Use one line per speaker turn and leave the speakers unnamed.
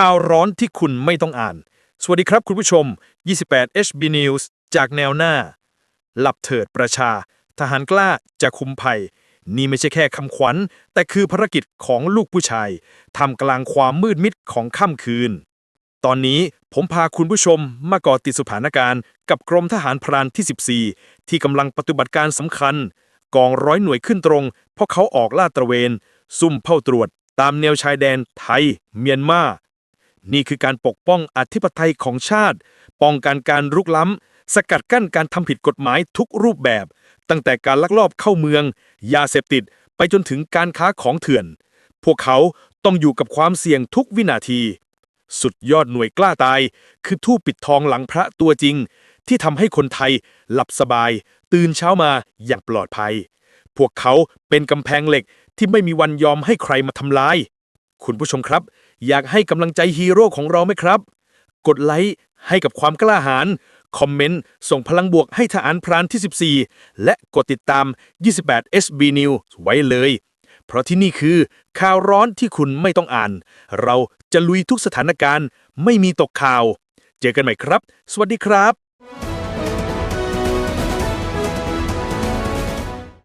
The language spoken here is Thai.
ข่าวร้อนที่คุณไม่ต้องอ่าน สวัสดีครับคุณผู้ชม 28 HB News จากแนวหน้า หลับเถิดประชา ทหารกล้าจะคุมภัย นี่ไม่ใช่แค่คำขวัญ แต่คือภารกิจของลูกผู้ชายทำกลางความมืดมิดของค่ำคืน ตอนนี้ผมพาคุณผู้ชมมาเกาะติดสถานการณ์กับกรมทหารพรานที่ 14 ที่กำลังปฏิบัติการสำคัญ กองร้อยหน่วยขึ้นตรง เพราะเขาออกลาดตระเวน ซุ่มเฝ้าตรวจ ตามแนวชายแดนไทย เมียนมา นี่คือการปกป้องอธิปไตยของชาติ ป้องกันการรุกล้ำ สกัดกั้นการทำผิดกฎหมายทุกรูปแบบ ตั้งแต่การลักลอบเข้าเมือง ยาเสพติด ไปจนถึงการค้าของเถื่อน พวกเขาต้องอยู่กับความเสี่ยงทุกวินาที สุดยอดหน่วยกล้าตาย คือทูปปิดทองหลังพระตัวจริง ที่ทำให้คนไทยหลับสบาย ตื่นเช้ามาอย่างปลอดภัย พวกเขาเป็นกำแพงเหล็กที่ไม่มีวันยอมให้ใครมาทำลาย คุณผู้ชมครับ อยากให้กำลังใจฮีโร่ของเราไหมครับ กดไลค์ให้กับความกล้าหาญคอมเมนต์ ส่งพลังบวกให้ทหารพรานที่ 14 และกดติดตาม 28 SB News ไว้เลย เพราะที่นี่คือข่าวร้อนที่คุณไม่ต้องอ่าน เราจะลุยทุกสถานการณ์ ไม่มีตกข่าว เจอกันใหม่ครับ สวัสดีครับ